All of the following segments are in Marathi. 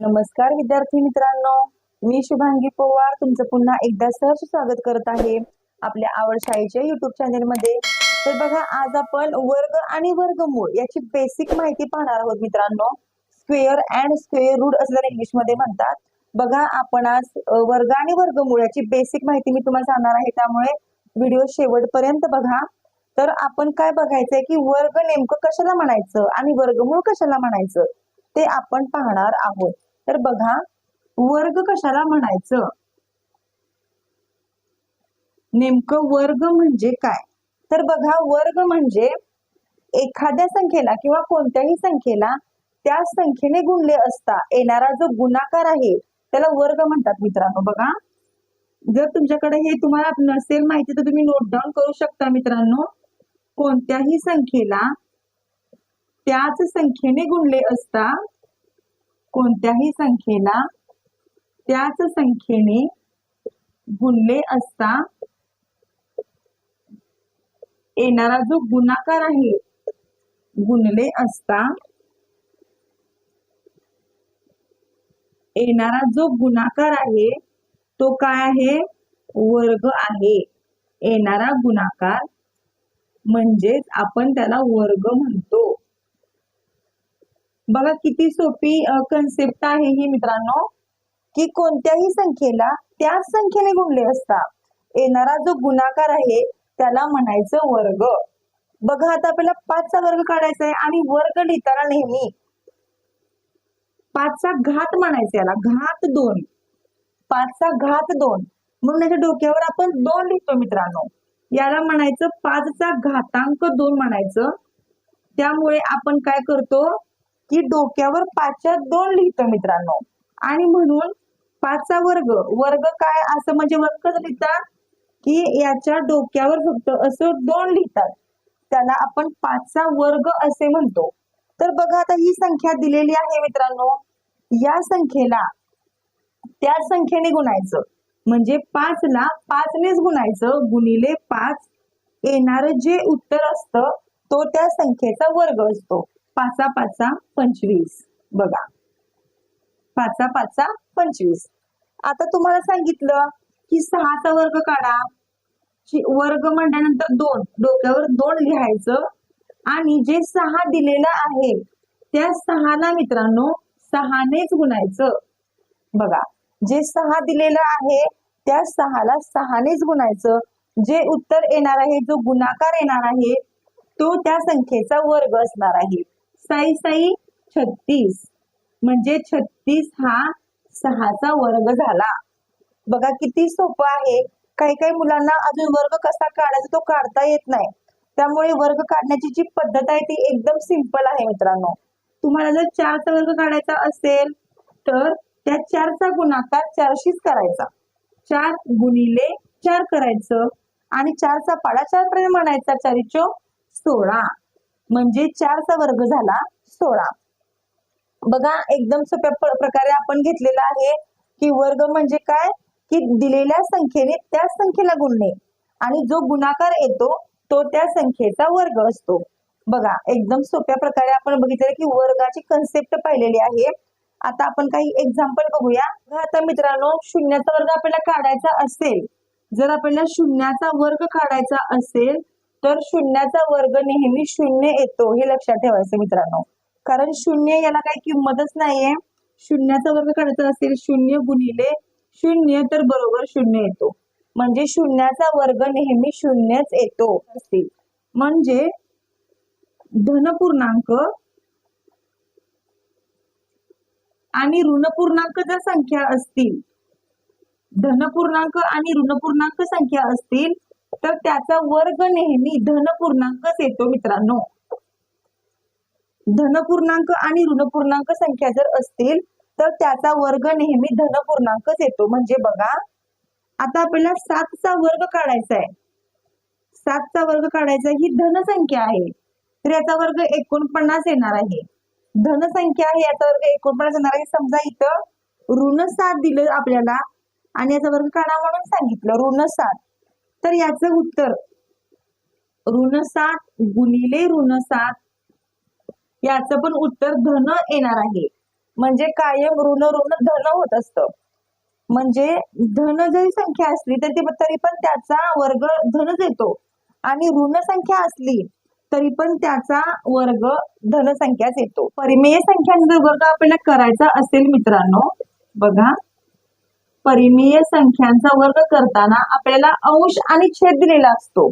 नमस्कार विद्यार्थी मित्रांनो. मी शुभांगी पवार. तुमचं पुन्हा एकदा सहर्ष स्वागत करत आहे आपल्या आवड शाळेच्या युट्यूब चॅनेलमध्ये तर बघा आज आपण वर्ग आणि वर्गमूळ याची बेसिक माहिती पाहणार आहोत मित्रांनो. स्क्वेअर अँड स्क्वेअर रूट असं इंग्लिशमध्ये इंग्लिशमध्ये म्हणतात. बघा आपण आज वर्ग आणि वर्गमूळ याची बेसिक माहिती मी तुम्हाला सांगणार आहे. त्यामुळे व्हिडिओ शेवटपर्यंत बघा. तर आपण काय बघायचंय की वर्ग नेमकं कशाला म्हणायचं आणि वर्गमूळ कशाला म्हणायचं ते आपण पाहणार आहोत. तर बघा वर्ग कशाला म्हणायचं? नेमकं वर्ग म्हणजे काय? तर बघा वर्ग म्हणजे एखाद्या संख्येला किंवा कोणत्याही संख्येला त्या संख्येने गुणले असता येणारा जो गुणाकार आहे त्याला वर्ग म्हणतात मित्रांनो. बघा जर तुमच्याकडे हे तुम्हाला नसेल माहिती तर तुम्ही नोट डाऊन करू शकता मित्रांनो. कोणत्याही संख्येला त्याच संख्येने गुणले असता कोणत्याही संख्येला त्याच संख्येने गुणले असता येणारा जो गुणाकार आहे गुणले असता येणारा जो गुणाकार आहे तो काय आहे? वर्ग आहे. येणारा गुणाकार म्हणजेच आपण त्याला वर्ग म्हणतो. बघा किती सोपी कन्सेप्ट आहे ही मित्रांनो की कोणत्याही संख्येला त्याच संख्येने गुणले असता येणारा जो गुणाकार आहे त्याला म्हणायचं वर्ग. बघा आता आपल्याला पाचचा वर्ग काढायचा आहे आणि वर्ग लिहिताना नेहमी पाचचा घात म्हणायचा याला घात दोन. पाचचा घात दोन. म्हणून याच्या डोक्यावर आपण दोन लिहितो मित्रांनो. याला म्हणायचं पाचचा घातांक दोन म्हणायचं. त्यामुळे आपण काय करतो? की डोक्यावर पाचच्या दोन लिहितो मित्रांनो. आणि म्हणून पाचचा वर्ग वर्ग काय? असं म्हणजे वर्गच लिहितात? की याच्या डोक्यावर फक्त असं दोन लिहितात. त्याला आपण पाचचा वर्ग असे म्हणतो. तर बघा आता ही संख्या दिलेली आहे मित्रांनो. या संख्येला त्या संख्येने गुणायचं. म्हणजे पाच ला पाचनेच गुणायचं. गुणिले पाच येणार जे उत्तर असतं तो त्या संख्येचा वर्ग असतो. पाचा पाचा पंचवीस. बघा. पाचा पाचा पंचवीस. आता तुम्हाला सांगितलं की सहाचा वर्ग काढा. वर्ग म्हटल्यानंतर दोन. डोक्यावर दोन लिहायचं. आणि जे सहा दिलेलं आहे त्या सहाला मित्रांनो सहानेच गुणायचं. बघा. जे सहा दिलेलं आहे त्या सहाला सहानेच गुणायचं. जे उत्तर येणार आहे जो गुणाकार येणार आहे तो त्या संख्येचा वर्ग असणार आहे. साई साई छत्तीस. म्हणजे छत्तीस हा सहाचा वर्ग झाला. बघा किती सोपं आहे. काही काही मुलांना अजून वर्ग कसा काढायचा तो काढता येत नाही. त्यामुळे वर्ग काढण्याची जी पद्धत आहे ती एकदम सिंपल आहे मित्रांनो. तुम्हाला जर चारचा वर्ग काढायचा असेल तर त्या चारचा गुणाकार चारशीच करायचा. चार गुणिले चार करायचं. आणि चारचा पाडा चार पर्यंत म्हणायचा चारीचो सोळा. म्हणजे चारचा वर्ग झाला सोळा. बघा एकदम सोप्या प्रकारे आपण घेतलेला आहे की वर्ग म्हणजे काय? की दिलेल्या संख्येने त्या संख्येला गुणणे आणि जो गुणाकार येतो तो त्या संख्येचा वर्ग असतो. बघा एकदम सोप्या प्रकारे आपण बघितलं की वर्गाची कन्सेप्ट पाहिलेली आहे. आता आपण काही एक्झाम्पल बघूया. आता मित्रांनो शून्याचा वर्ग आपल्याला काढायचा असेल. जर आपल्याला शून्याचा वर्ग काढायचा असेल तर शून्याचा वर्ग नेहमी शून्य येतो हे लक्षात ठेवायचं मित्रांनो. कारण शून्य याला काही किंमतच नाहीये. शून्याचा वर्ग काढायचा असेल शून्य गुणिले शून्य तर बरोबर शून्य येतो. म्हणजे शून्याचा वर्ग नेहमी शून्यच येतो असतील म्हणजे धनपूर्णांक आणि ऋणपूर्णांक जर संख्या असतील धनपूर्णांक आणि ऋणपूर्णांक संख्या असतील तर त्याचा वर्ग नेहमी धनपूर्णांकच येतो मित्रांनो. धनपूर्णांक आणि ऋणपूर्णांक संख्या जर असतील तर त्याचा वर्ग नेहमी धनपूर्णांकच येतो. म्हणजे बघा आता आपल्याला सातचा वर्ग काढायचा आहे. सातचा वर्ग काढायचा ही धनसंख्या आहे. तर याचा वर्ग एकोणपन्नास येणार आहे. धनसंख्या आहे याचा वर्ग एकोणपन्नास येणार आहे. समजा इथं ऋण सात दिलं आपल्याला आणि याचा वर्ग काढा म्हणून सांगितलं. ऋण सात. तर याचं उत्तर ऋण सात गुणिले ऋण सात याचं पण उत्तर धन येणार आहे. म्हणजे कायम ऋण ऋण धन होत असतं. म्हणजे धन जरी संख्या असली तर ती तरी पण त्याचा वर्ग धनच येतो आणि ऋण संख्या असली तरी पण त्याचा वर्ग धनसंख्याच येतो परिमेय संख्यांचा वर्ग आपल्याला करायचा असेल मित्रांनो बघा. परिमेय संख्यांचा वर्ग करताना आपल्याला अंश आणि छेद दिलेला असतो.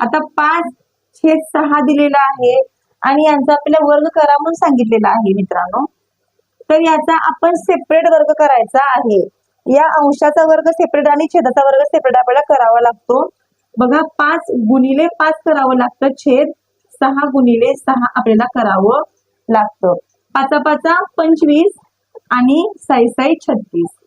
आता पाच छेद सहा दिलेला आहे आणि यांचा आपल्याला वर्ग करा म्हणून सांगितलेला आहे मित्रांनो. तर याचा आपण सेपरेट वर्ग करायचा आहे. या अंशाचा वर्ग सेपरेट आणि छेदाचा वर्ग सेपरेट आपल्याला करावा लागतो. बघा पाच गुणिले पाच करावं लागतं. छेद सहा गुणिले सहा आपल्याला करावं लागतं. पाचा पाचा पंचवीस आणि साई साई छत्तीस.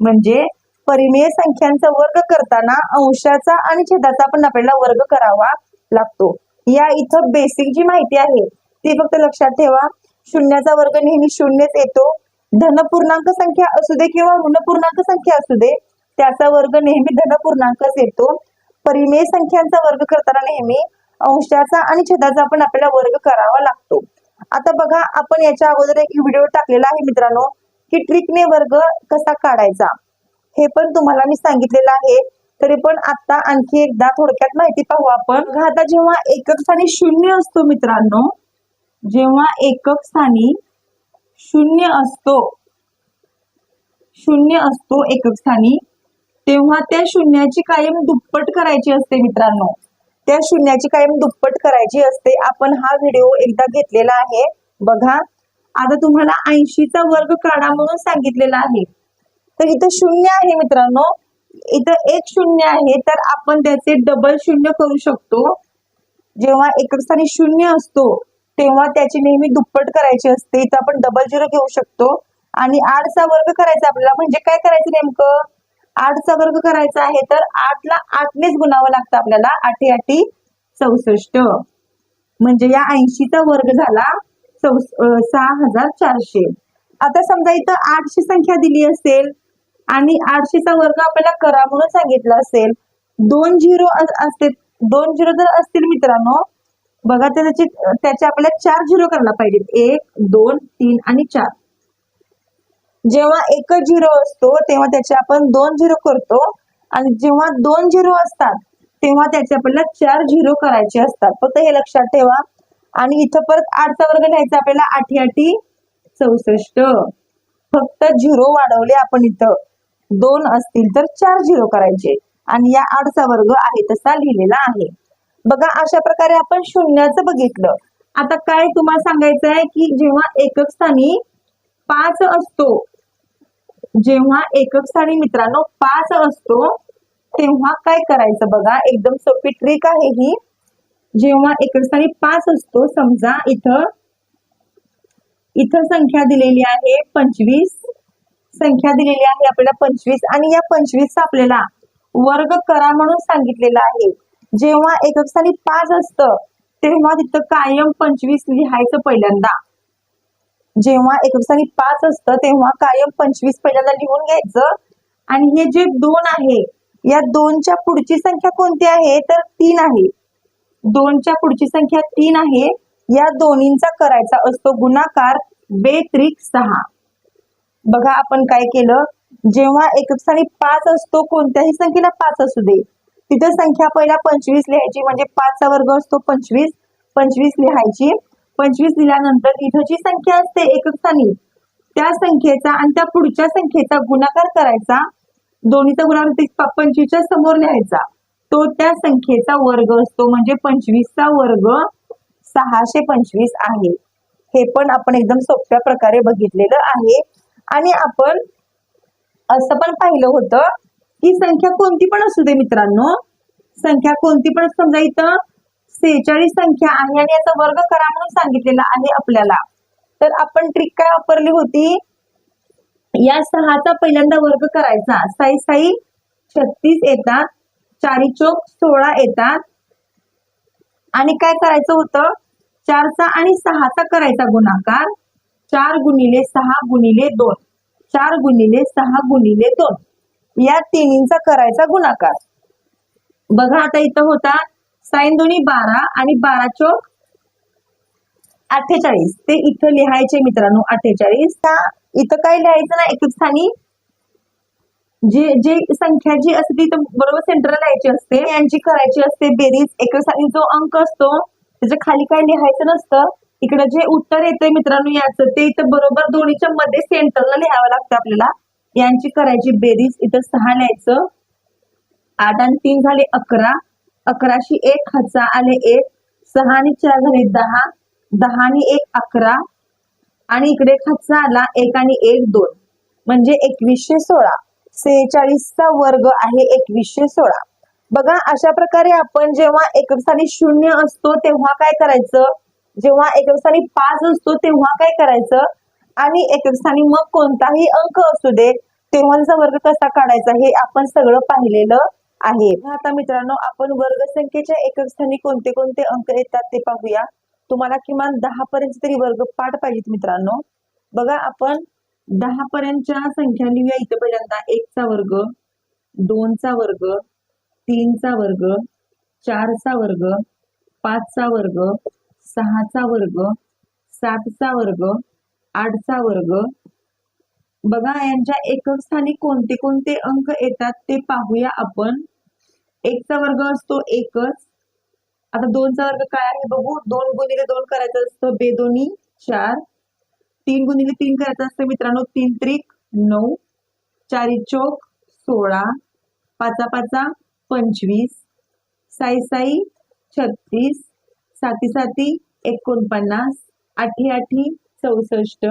म्हणजे परिमेय संख्यांचा वर्ग करताना अंशाचा आणि छेदाचा पण आपल्याला वर्ग करावा लागतो. या इथं बेसिक जी माहिती आहे ती फक्त लक्षात ठेवा. शून्याचा वर्ग नेहमी शून्यच येतो. धनपूर्णांक संख्या असू दे किंवा ऋणपूर्णांक संख्या असू दे त्याचा वर्ग नेहमी धनपूर्णांकच येतो. परिमेय संख्यांचा वर्ग करताना नेहमी अंशाचा आणि छेदाचा पण आपल्याला वर्ग करावा लागतो. आता बघा आपण याच्या अगोदर एक व्हिडिओ टाकलेला आहे मित्रांनो. की ट्रिकने वर्ग कसा काढायचा? हे पण तुम्हाला मी सांगितलेलं आहे. तरी पण आता आणखी एकदा थोडक्यात माहिती पाहू आपण. बघा आता जेव्हा एकक स्थानी शून्य असतो मित्रांनो जेव्हा एकक स्थानी शून्य असतो शून्य असतो एकक स्थानी तेव्हा त्या शून्याची कायम दुप्पट करायची असते मित्रांनो. त्या शून्याची कायम दुप्पट करायची असते. आपण हा व्हिडिओ एकदा घेतलेला आहे. बघा. आता तुम्हाला ऐंशीचा वर्ग काढा म्हणून सांगितलेला आहे. तर इथं शून्य आहे मित्रांनो. इथं एक शून्य आहे तर आपण त्याचे डबल शून्य करू शकतो. जेव्हा एकक स्थानी शून्य असतो तेव्हा त्याची नेहमी दुप्पट करायची असते. इथं आपण डबल झिरो घेऊ शकतो. आणि आठचा वर्ग करायचा आपल्याला म्हणजे काय करायचं नेमकं? आठचा वर्ग करायचा आहे तर आठला आठनेच गुणावं लागतं आपल्याला. आठी आठी चौसष्ट. म्हणजे या ऐंशीचा वर्ग झाला. सहा हजार चारशे. आता समजा इथं आठशे संख्या दिली असेल आणि आठशेचा वर्ग आपल्याला करा म्हणून सांगितला असेल. दोन झिरो असते दोन झिरो जर असतील मित्रांनो बघा त्याचे त्याचे आपल्याला चार झिरो करायला पाहिजेत. एक दोन तीन आणि चार. जेव्हा एकच झिरो असतो तेव्हा त्याचे आपण दोन झिरो करतो. आणि जेव्हा दोन झिरो असतात तेव्हा त्याचे आपल्याला चार झिरो करायचे असतात. फक्त हे लक्षात ठेवा. आणि इथं परत आठचा वर्ग लिहायचा आपल्याला आठी आठी चौसष्ट. फक्त झिरो वाढवले आपण इथं. दोन असतील तर चार झिरो करायचे. आणि या आठचा वर्ग आहे तसा लिहिलेला आहे. बघा अशा प्रकारे आपण शून्याचं बघितलं. आता काय तुम्हाला सांगायचं आहे की जेव्हा एकक स्थानी पाच असतो जेव्हा एकक स्थानी मित्रांनो पाच असतो तेव्हा काय करायचं बघा? एकदम सोपी ट्रिक आहे ही. जेव्हा एकरस्थानी पाच असतो समजा इथं इथं संख्या दिलेली आहे पंचवीस संख्या दिलेली आहे आपल्याला पंचवीस आणि या पंचवीसचा आपल्याला वर्ग करा म्हणून सांगितलेला आहे. जेव्हा एकक स्थानी पाच असतं तेव्हा तिथं कायम पंचवीस लिहायचं पहिल्यांदा. जेव्हा एकक स्थानी पाच असतं तेव्हा कायम पंचवीस पहिल्यांदा लिहून घ्यायचं. आणि हे जे दोन आहे या दोनच्या पुढची संख्या कोणती आहे? तर तीन आहे. दोनच्या पुढची संख्या तीन आहे. या दोन्हींचा करायचा असतो गुणाकार बेत्रिक सहा. बघा आपण काय केलं? जेव्हा एकक स्थानी पाच असतो कोणत्याही संख्येला पाच असू दे. तिथं संख्या पहिला पंचवीस लिहायची म्हणजे पाचचा वर्ग असतो पंचवीस. पंचवीस लिहायची. पंचवीस लिहिल्यानंतर इथं जी संख्या असते एकक स्थानी त्या संख्येचा आणि त्या पुढच्या संख्येचा गुणाकार करायचा. दोन्हीचा गुणाकार पंचवीसच्या समोर लिहायचा. तो त्या संख्येचा वर्ग असतो म्हणजे पंचवीसचा वर्ग सहाशे पंचवीस आहे. हे पण आपण एकदम सोप्या प्रकारे बघितलेलं आहे. आणि आपण असं पण पाहिलं होतं की संख्या कोणती पण असू दे मित्रांनो. संख्या कोणती पण समजा इथं सेहेचाळीस संख्या आहे आणि याचा वर्ग करा म्हणून सांगितलेला आहे आपल्याला. तर आपण ट्रिक काय वापरली होती? या सहाचा पहिल्यांदा वर्ग करायचा. साई साई छत्तीस येतात. चारी चोक सोळा येतात. आणि काय करायचं होतं? चारचा आणि सहाचा करायचा गुणाकार. चार गुणिले सहा गुणिले दोन. चार गुणिले सहा गुणिले दोन. या तिन्हींचा करायचा गुणाकार. बघा आता इथं होता. साईन दोन्ही बारा आणि बारा चोक अठ्ठेचाळीस. ते इथं लिहायचे मित्रांनो अठ्ठेचाळीस. इथं काय लिहायचं ना एकच स्थानी? जे जे संख्या जी असते ती बरोबर सेंटरला लिहायची असते. यांची करायची असते बेरीज. एकच स्थानी जो अंक असतो त्याच्याखाली काय लिहायचं नसतं. इकडे जे उत्तर येते मित्रांनो याचं ते इथं बरोबर दोन्हीच्या मध्ये सेंटरला लिहावं लागतं आपल्याला. यांची करायची बेरीज इथं सहा लिहायचं. आठ आणि तीन झाले अकरा. अकराशी एक खचा आले एक. सहा आणि चार झाले दहा. दहा आणि एक अकरा. आणि इकडे खचा आला एक आणि एक दोन. म्हणजे एकवीसशे सोळा. सेहेचाळीसचा वर्ग आहे एकवीसशे सोळा. बघा अशा प्रकारे आपण जेव्हा एकक शून्य असतो तेव्हा काय करायचं? जेव्हा एकक पाच असतो तेव्हा काय करायचं? आणि एकक स्थानी मग कोणताही अंक असू दे तेव्हाचा वर्ग कसा काढायचा हे आपण सगळं पाहिलेलं आहे. आता मित्रांनो आपण वर्गसंख्येच्या एककस्थानी कोणते कोणते अंक येतात ते पाहूया. तुम्हाला किमान दहा पर्यंत तरी वर्ग पाठ पाहिजेत मित्रांनो. बघा आपण दहा पर्यंतच्या संख्या लिहूया इथं पहिल्यांदा. एकचा वर्ग दोनचा वर्ग तीनचा वर्ग चारचा वर्ग पाचचा वर्ग सहाचा वर्ग सातचा वर्ग आठचा वर्ग. बघा यांच्या एकक स्थानी कोणते कोणते अंक येतात ते पाहूया आपण. एकचा वर्ग असतो एकच. आता दोनचा वर्ग काय आहे बघू. दोन गुणिले दोन करायचं असतं बेदोनी चार. तीन गुणिले तीन करायचं असतं मित्रांनो. तीन त्रिक नऊ चारी चौक सोळा पाचा पाचा पंचवीस साई साई छत्तीस साती साती एकोणपन्नास आठी आठी चौसष्ट.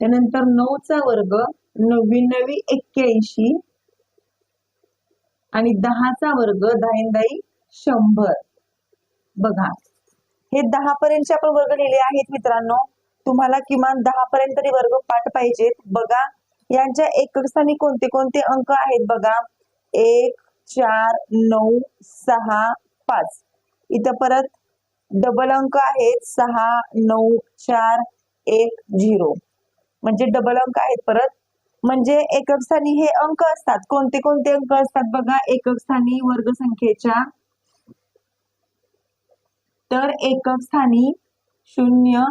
त्यानंतर नऊचा वर्ग नव्याण्णवी एक्क्याऐंशी. आणि दहाचा वर्ग दाई शंभर. बघा. हे दहा पर्यंतचे आपण वर्ग लिहिले आहेत मित्रांनो. तुम्हाला किमान दहा पर्यंत तरी वर्ग पाठ पाहिजेत. बघा यांच्या एकक स्थानी कोणते कोणते अंक आहेत बघा? एक चार नऊ सहा पाच. इथं परत डबल अंक आहेत. सहा नऊ चार एक झिरो. म्हणजे डबल अंक आहेत परत. म्हणजे एकक स्थानी हे अंक असतात. कोणते कोणते अंक असतात बघा? एकक स्थानी वर्गसंख्येच्या. तर एकक स्थानी शून्य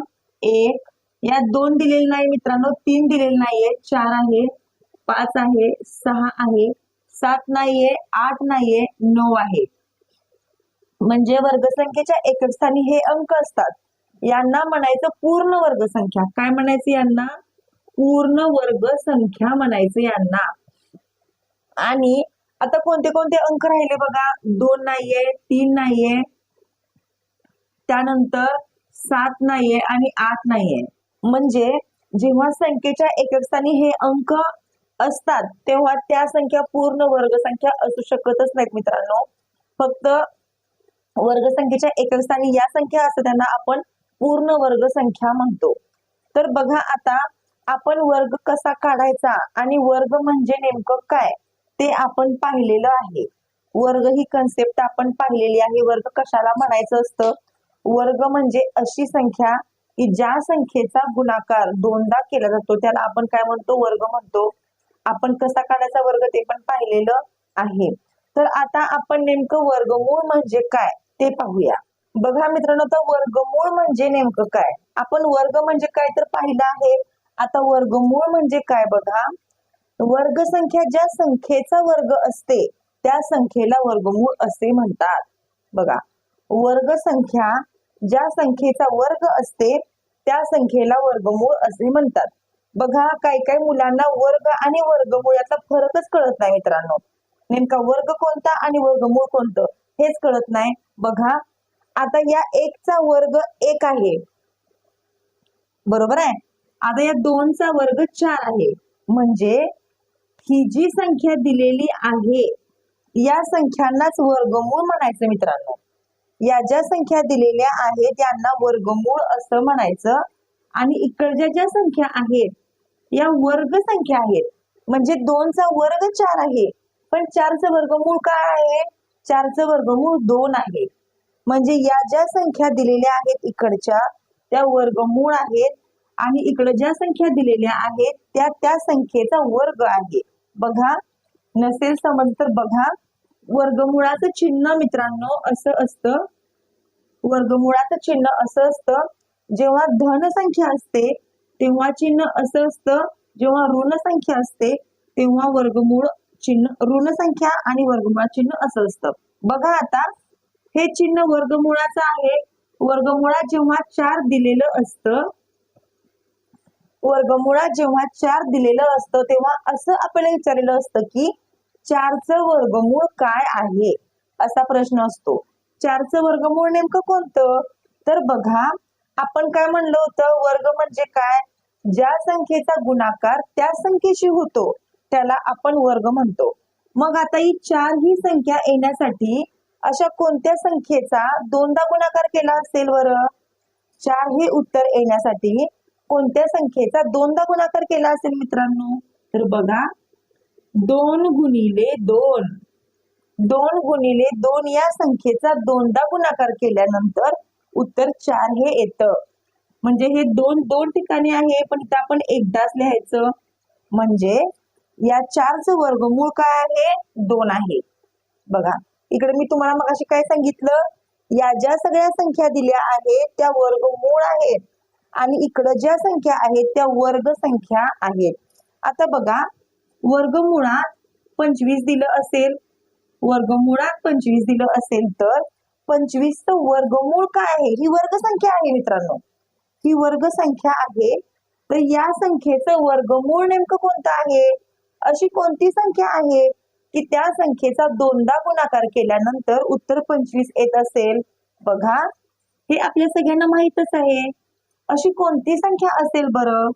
एक या दोन दिलेले नाही मित्रांनो तीन दिलेले नाहीये चार आहे पाच आहे सहा आहे सात नाहीये आठ नाहीये नऊ आहे. म्हणजे वर्गसंख्येच्या एकक स्थानी हे अंक असतात. यांना म्हणायचं पूर्ण वर्गसंख्या. काय म्हणायचं यांना? पूर्ण वर्ग संख्या म्हणायचं यांना. आणि आता कोणते कोणते अंक राहिले बघा? दोन नाहीये तीन नाहीये. त्यानंतर सात नाहीये आणि आठ नाहीये. म्हणजे जेव्हा संख्येच्या एकक स्थानी हे अंक असतात तेव्हा त्या संख्या पूर्ण वर्गसंख्या असू शकतच नाहीत मित्रांनो. फक्त वर्गसंख्येच्या एकक स्थानी या संख्या असतात त्यांना आपण पूर्ण वर्गसंख्या म्हणतो. तर बघा आता आपण वर्ग कसा काढायचा आणि वर्ग म्हणजे नेमकं काय ते आपण पाहिलेलं आहे. वर्ग ही कन्सेप्ट आपण पाहिलेली आहे. वर्ग कशाला म्हणायचं असतं? वर्ग म्हणजे अशी संख्या की ज्या संख्येचा गुणाकार दोनदा केला जातो त्याला आपण काय म्हणतो? वर्ग म्हणतो. आपण कसा काढायचा वर्ग? ते पण पाहिलेलं आहे. तर आता आपण नेमकं वर्गमूळ म्हणजे काय ते पाहूया. बघा मित्रांनो तर वर्गमूळ म्हणजे नेमकं काय? आपण वर्ग म्हणजे काय तर पाहिलं आहे. आता वर्गमूळ म्हणजे काय बघा? वर्गसंख्या ज्या संख्येचा वर्ग असते त्या संख्येला वर्गमूळ असे म्हणतात. बघा वर्गसंख्या ज्या संख्येचा वर्ग असते त्या संख्येला वर्गमूळ असे म्हणतात. बघा काही काही मुलांना वर्ग आणि वर्गमूळ याचा फरकच कळत नाही मित्रांनो. नेमका वर्ग कोणता आणि वर्गमूळ कोणतं हेच कळत नाही. बघा आता या एकचा वर्ग एक आहे. बरोबर आहे? आता या दोनचा वर्ग चार आहे. म्हणजे ही जी संख्या दिलेली आहे या संख्यांनाच वर्गमूळ म्हणायचं मित्रांनो. या ज्या संख्या दिलेल्या आहेत यांना वर्गमूळ असं म्हणायचं. आणि इकडच्या ज्या संख्या आहेत या वर्ग संख्या आहेत. म्हणजे दोनचा वर्ग चार आहे. पण चारचं वर्गमूळ काय आहे? चारचं वर्गमूळ दोन आहे. म्हणजे या ज्या संख्या दिलेल्या आहेत इकडच्या त्या वर्गमूळ आहेत. आणि इकडं ज्या संख्या दिलेल्या आहेत त्या त्या संख्येचा वर्ग आहे. बघा नसेल समज तर बघा. वर्गमुळाचं चिन्ह मित्रांनो असं असतं. वर्गमुळाचं चिन्ह असं असतं. जेव्हा धन संख्या असते तेव्हा चिन्ह असं असतं. जेव्हा ऋण संख्या असते तेव्हा वर्गमूळ चिन्ह ऋण संख्या आणि वर्गमूळ चिन्ह असं असतं. बघा आता हे चिन्ह वर्गमुळाचं आहे. वर्गमुळात जेव्हा चार दिलेलं असतं वर्गमुळात जेव्हा चार दिलेलं असतं तेव्हा असं आपल्याला विचारलेलं असतं की चारचं वर्गमूळ काय आहे? असा प्रश्न असतो. चारचं वर्गमूळ नेमकं कोणतं? तर बघा आपण काय म्हणलं होतं? वर्ग म्हणजे काय? ज्या संख्येचा गुणाकार त्या संख्येशी होतो. त्याला आपण वर्ग म्हणतो. मग आता ही चार ही संख्या येण्यासाठी अशा कोणत्या संख्येचा दोनदा गुणाकार केला असेल वर चार हे उत्तर येण्यासाठी कोणत्या संख्येचा दोनदा गुणाकार केला असेल मित्रांनो? तर बघा दोन गुणिले दोन. दोन गुणिले दोन या संख्येचा दोनदा गुणाकार केल्यानंतर उत्तर चार हे येतं. म्हणजे हे दोन दोन ठिकाणी आहे पण इथं आपण एकदाच लिहायचं. म्हणजे या चारचं वर्गमूळ काय आहे? दोन आहे. बघा इकडे मी तुम्हाला मग अशी काय सांगितलं? या ज्या सगळ्या संख्या दिल्या आहेत त्या वर्गमूळ आहेत. आणि इकडं ज्या संख्या आहेत त्या वर्ग संख्या आहेत. आता बघा वर्गमुळात पंचवीस दिलं असेल. वर्गमुळात पंचवीस दिलं असेल तर पंचवीसचं वर्गमूळ काय आहे? ही वर्ग संख्या आहे मित्रांनो. ही वर्ग संख्या आहे. तर या संख्येचं वर्गमूळ नेमकं कोणतं आहे? अशी कोणती संख्या आहे की त्या संख्येचा दोनदा गुणाकार केल्यानंतर उत्तर पंचवीस येत असेल? बघा. हे आपल्या सगळ्यांना माहितच आहे. अशी कोणती संख्या असेल बरं?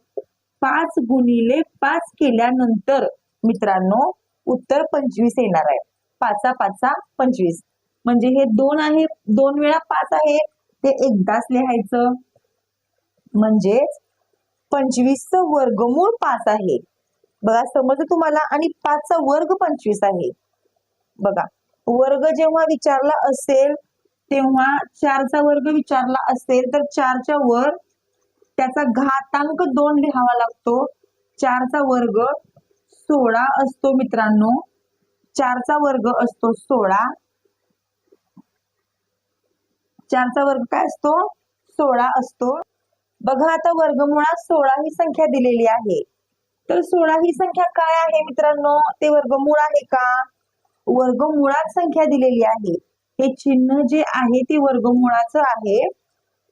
पाच गुणिले पाच केल्यानंतर मित्रांनो उत्तर पंचवीस येणार आहे. पाचा पाचा पंचवीस. म्हणजे हे दोन आहे दोन वेळा पाच आहे ते एकदाच लिहायचं. म्हणजेच पंचवीसचं वर्गमूळ पाच आहे. बघा समज तुम्हाला? आणि पाचचा वर्ग पंचवीस आहे. बघा वर्ग जेव्हा विचारला असेल तेव्हा चारचा वर्ग विचारला असेल तर चारच्या वर त्याचा घातांक दोन लिहावा लागतो. चारचा वर्ग सोळा असतो मित्रांनो. चारचा वर्ग असतो सोळा. चारचा वर्ग काय असतो? सोळा असतो. बघा आता वर्गमुळात सोळा ही संख्या दिलेली आहे. तर सोळा ही संख्या काय आहे मित्रांनो? ते वर्गमूळ आहे का? वर्गमुळात संख्या दिलेली आहे. हे चिन्ह जे आहे ते वर्गमुळाचं आहे.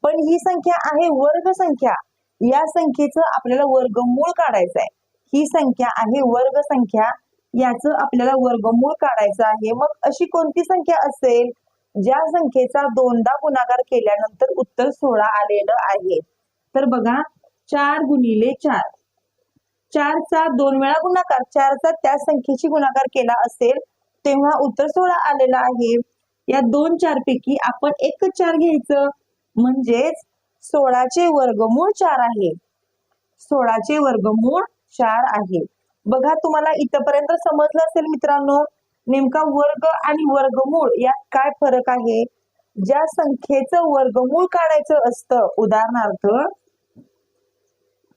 पण ही संख्या आहे वर्ग संख्या. या संख्येचं आपल्याला वर्गमूळ काढायचं आहे ही संख्या आहे वर्ग संख्या. याचं आपल्याला वर्गमूळ काढायचं आहे. मग अशी कोणती संख्या असेल? ज्या संख्येचा दोनदा गुणाकार केल्यानंतर उत्तर सोळा आलेलं आहे. तर बघा चार गुणिले चार. चारचा दोन वेळा गुणाकार चारचा त्या संख्येची गुणाकार केला असेल तेव्हा उत्तर सोळा आलेला आहे. या दोन चार पैकी आपण एकच चार घ्यायचं. म्हणजेच सोळाचे वर्गमूळ चार आहे. सोळाचे वर्गमूळ चार आहे. बघा तुम्हाला इथपर्यंत समजलं असेल मित्रांनो नेमका वर्ग आणि वर्गमूळ यात काय फरक आहे? ज्या संख्येचं वर्गमूळ काढायचं असतं उदाहरणार्थ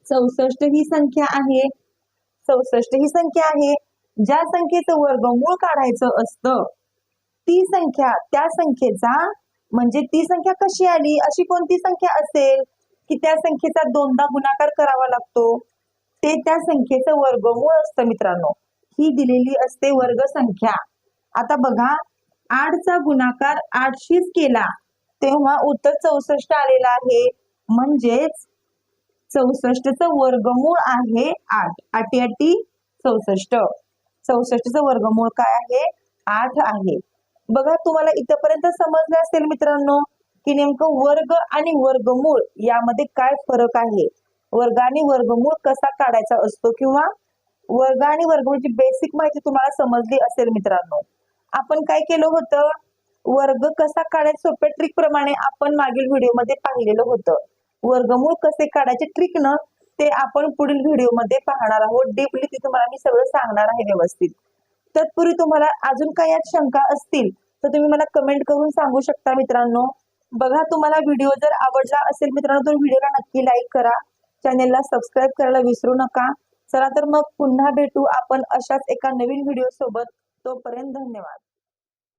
चौसष्ट ही संख्या आहे. चौसष्ट ही संख्या आहे. ज्या संख्येचं वर्गमूळ काढायचं असतं ती संख्या त्या संख्येचा म्हणजे ती संख्या कशी आली? अशी कोणती संख्या असेल की त्या संख्येचा दोनदा गुणाकार करावा लागतो? ते त्या संख्येचं वर्गमूळ असतं मित्रांनो. ही दिलेली असते वर्ग संख्या. आता बघा आठचा गुणाकार आठशीच केला तेव्हा उत्तर चौसष्ट आलेला आहे. म्हणजेच चौसष्टचं वर्गमूळ आहे आठ. आठी आठी चौसष्ट. चौसष्टचं वर्गमूळ काय आहे? आठ आहे. बघा तुम्हाला इथपर्यंत समजलं असेल मित्रांनो की नेमकं वर्ग आणि वर्गमूळ यामध्ये काय फरक आहे? वर्ग आणि वर्गमूळ कसा काढायचा असतो किंवा वर्ग आणि वर्गमूळची बेसिक माहिती तुम्हाला समजली असेल मित्रांनो. आपण काय केलं होतं? वर्ग कसा काढायचा सोप्या ट्रिक प्रमाणे आपण मागील व्हिडिओमध्ये पाहिलेलं होतं. वर्गमूळ कसे काढायचे ट्रिक न ते आपण पुढील व्हिडिओमध्ये पाहणार आहोत. डीपली ते तुम्हाला मी सगळं सांगणार आहे व्यवस्थित. तत्पूर्वी तुम्हाला अजून काही यात शंका असतील तर तुम्ही मला कमेंट करून सांगू शकता मित्रांनो. बघा तुम्हाला व्हिडिओ जर आवडला असेल मित्रांनो तर व्हिडिओला नक्की लाईक करा. चॅनेलला सबस्क्राईब करायला विसरू नका. चला तर मग पुन्हा भेटू आपण अशाच एका नवीन व्हिडिओ सोबत. तोपर्यंत धन्यवाद.